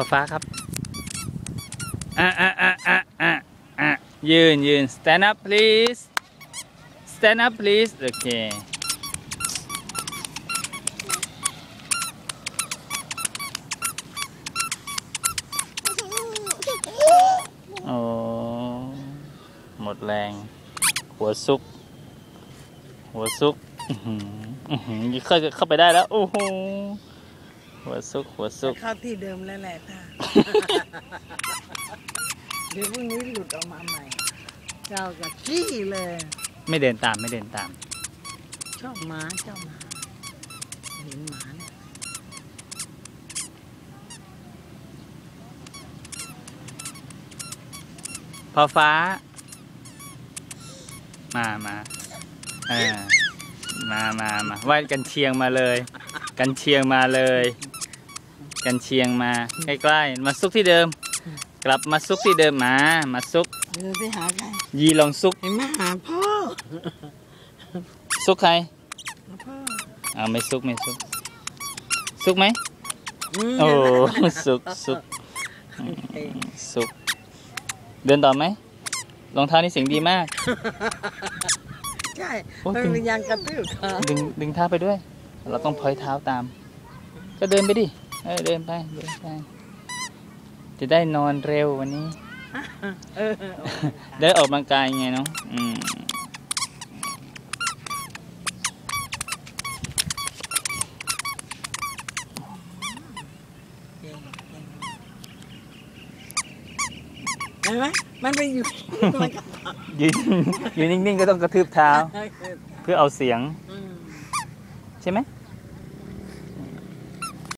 ฟ้าฟ้าครับอะอะอะอะอะอะยืนยืน stand up please stand up please โอเคโอ้หมดแรง หัวซุก หัวซุก อือหืออื้อหือเข้าเข้าไปได้แล้ว โอ้โห หัวซุกหัวซุก เข้าที่เดิมแล้วแหละท่าเดี๋ยวพรุ่งนี้หลุดออกมาใหม่ เจ้ากับขี้เลย ไม่เดินตามไม่เดินตาม ชอบหมาชอบหมาเห็นหมาเนี่ยพอฟ้า มามาเออมามามาไหว้กันเชียงมาเลย กันเชียงมาเลย กันเชียงมาใกล้ๆมาซุกที่เดิม กลับมาซุกที่เดิมมามาซุกเดินไปหาใครยีลองซุกเห็นไหมาหาพ่อซุกใครหาพ่ออ่าไม่ซุกไม่ซุกซุกไหมมโอ้ซุกซุกเอ้ยซุกเดินต่อไหมรองเท้านี่เสียงดีมาก ใช่โอ้ยมันถึงเป็นยางกระตือขาดึงดึงเท้าไปด้วย เราต้องพลอยเท้าตาม ก็เดินไปดิ เออเดินไปเดินไป จะได้นอนเร็ววันนี้เออได้ออกกำลังกายไงเนาะอืมเห็นไหมมันไปอยู่มันก็ยืนยืนนิ่งๆก็ต้องกระทืบเท้า เพื่อเอาเสียง อืม ใช่ไหมใ